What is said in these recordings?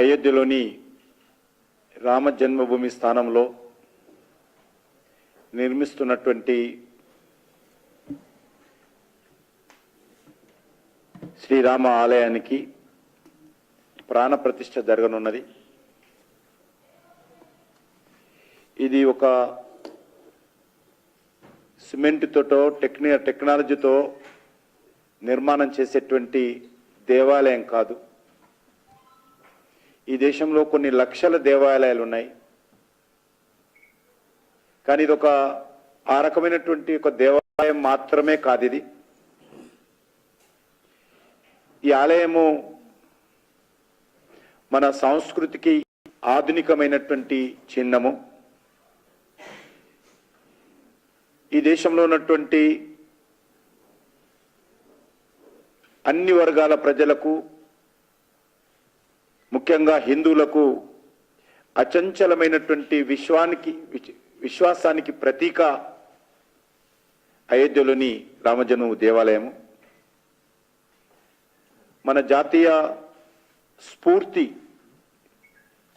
అయోధ్యలోని రామ జన్మభూమి స్థానంలో నిర్మిస్తున్నటువంటి శ్రీరామ ఆలయానికి ప్రాణప్రతిష్ఠ జరగనున్నది. ఇది ఒక సిమెంట్తో టెక్ని టెక్నాలజీతో నిర్మాణం చేసేటువంటి దేవాలయం కాదు. ఈ దేశంలో కొన్ని లక్షల దేవాలయాలు ఉన్నాయి కానీ ఇది ఒక ఆ రకమైనటువంటి ఒక దేవాలయం మాత్రమే కాదు ఇది. ఈ ఆలయము మన సంస్కృతికి ఆధునికమైనటువంటి చిహ్నము. ఈ దేశంలో ఉన్నటువంటి అన్ని వర్గాల ప్రజలకు ముఖ్యంగా హిందువులకు అచంచలమైనటువంటి విశ్వానికి విశ్వాసానికి ప్రతీక అయోధ్యలోని రామజను దేవాలయము. మన జాతీయ స్ఫూర్తి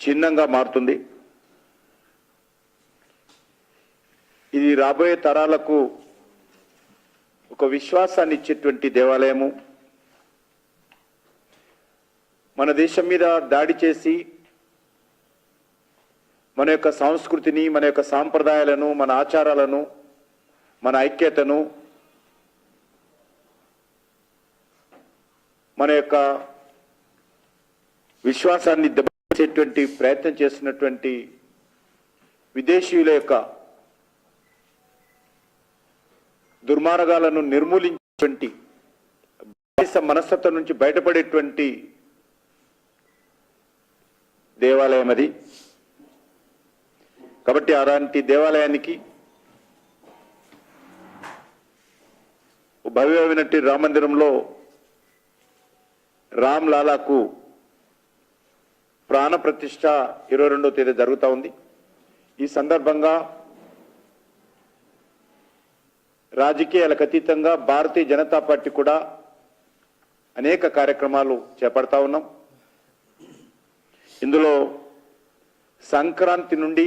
చిహ్నంగా మారుతుంది. ఇది రాబోయే తరాలకు ఒక విశ్వాసాన్ని ఇచ్చేటువంటి దేవాలయము. మన దేశం మీద దాడి చేసి మన యొక్క సంస్కృతిని మన యొక్క సాంప్రదాయాలను మన ఆచారాలను మన ఐక్యతను మన యొక్క విశ్వాసాన్ని దెబ్బతీసేటువంటి ప్రయత్నం చేస్తున్నటువంటి విదేశీయుల యొక్క దుర్మార్గాలను నిర్మూలించేటువంటి బానిస మనస్తత్వం నుంచి బయటపడేటువంటి దేవాలయం అది కాబట్టి అలాంటి దేవాలయానికి భవ్యమైనటువంటి రామందిరంలో రామ్ లాలాకు ప్రాణప్రతిష్ట ఇరవై రెండవ తేదీ జరుగుతూ ఉంది. ఈ సందర్భంగా రాజకీయాలకు అతీతంగా భారతీయ జనతా పార్టీ కూడా అనేక కార్యక్రమాలు చేపడతా ఉన్నాం. ఇందులో సంక్రాంతి నుండి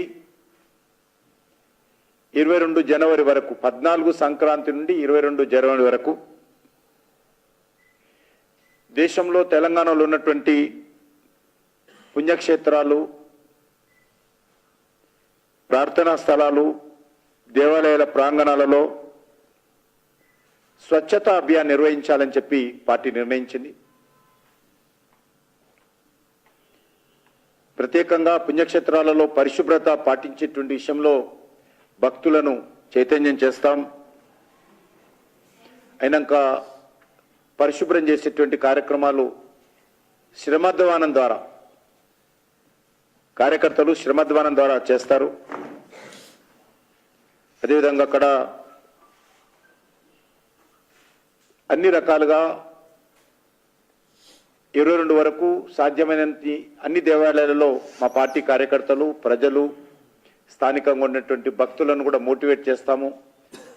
ఇరవై రెండు జనవరి వరకు పద్నాలుగు సంక్రాంతి నుండి ఇరవై రెండు జనవరి వరకు దేశంలో తెలంగాణలో ఉన్నటువంటి పుణ్యక్షేత్రాలు ప్రార్థనా స్థలాలు దేవాలయాల ప్రాంగణాలలో స్వచ్ఛతా అభియాన్ నిర్వహించాలని చెప్పి పార్టీ నిర్ణయించింది. ప్రత్యేకంగా పుణ్యక్షేత్రాలలో పరిశుభ్రత పాటించేటువంటి విషయంలో భక్తులను చైతన్యం చేస్తాం. అయినాక పరిశుభ్రం చేసేటువంటి కార్యక్రమాలు శ్రమధ్వానం ద్వారా కార్యకర్తలు శ్రమధ్వానం ద్వారా చేస్తారు. అదేవిధంగా అక్కడ అన్ని రకాలుగా ఇరవై రెండు వరకు సాధ్యమైనంత అన్ని దేవాలయాలలో మా పార్టీ కార్యకర్తలు ప్రజలు స్థానికంగా ఉన్నటువంటి భక్తులను కూడా మోటివేట్ చేస్తాము.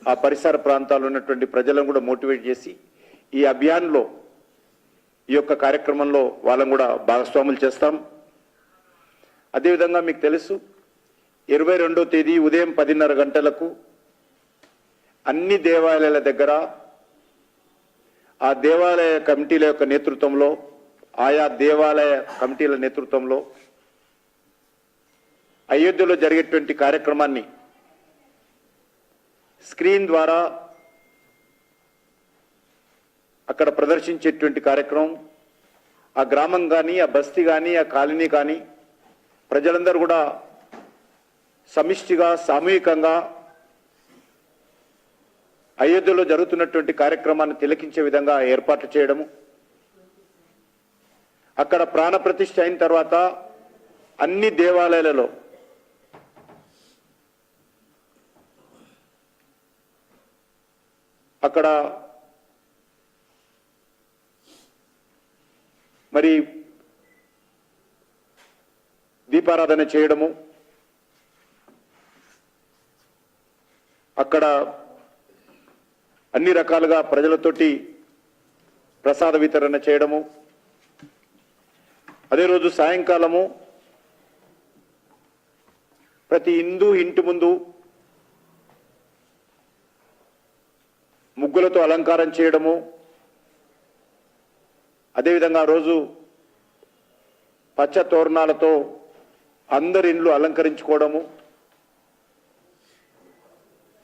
ఆ పరిసర ప్రాంతాల్లో ఉన్నటువంటి ప్రజలను కూడా మోటివేట్ చేసి ఈ అభియాన్లో ఈ యొక్క కార్యక్రమంలో వాళ్ళని కూడా భాగస్వాములు చేస్తాం. అదేవిధంగా మీకు తెలుసు ఇరవై రెండో తేదీ ఉదయం పదిన్నర గంటలకు అన్ని దేవాలయాల దగ్గర ఆ దేవాలయ కమిటీల యొక్క నేతృత్వంలో ఆయా దేవాలయ కమిటీల నేతృత్వంలో అయోధ్యలో జరిగేటువంటి కార్యక్రమాన్ని స్క్రీన్ ద్వారా అక్కడ ప్రదర్శించేటువంటి కార్యక్రమం ఆ గ్రామం కానీ ఆ బస్తీ కానీ ఆ కాలనీ కానీ ప్రజలందరూ కూడా సమిష్టిగా సామూహికంగా అయోధ్యలో జరుగుతున్నటువంటి కార్యక్రమాన్ని తిలకించే విధంగా ఏర్పాట్లు చేయడము అక్కడ ప్రాణప్రతిష్ట అయిన తర్వాత అన్ని దేవాలయాలలో అక్కడ మరి దీపారాధన చేయడము అక్కడ అన్ని రకాలుగా ప్రజలతోటి ప్రసాద వితరణ చేయడము అదే రోజు సాయంకాలము ప్రతి హిందూ ఇంటి ముందు ముగ్గులతో అలంకారం చేయడము. అదేవిధంగా రోజు పచ్చ తోరణాలతో అందరి ఇండ్లు అలంకరించుకోవడము.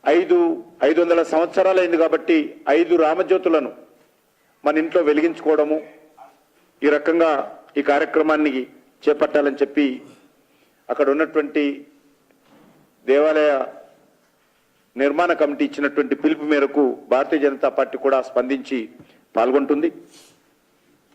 ఐదు ఐదు వందల సంవత్సరాలైంది కాబట్టి ఐదు రామజ్యోతులను మన ఇంట్లో వెలిగించుకోవడము. ఈ రకంగా ఈ కార్యక్రమాన్ని చేపట్టాలని చెప్పి అక్కడ ఉన్నటువంటి దేవాలయ నిర్మాణ కమిటీ ఇచ్చినటువంటి పిలుపు మేరకు భారతీయ జనతా పార్టీ కూడా స్పందించి పాల్గొంటుంది.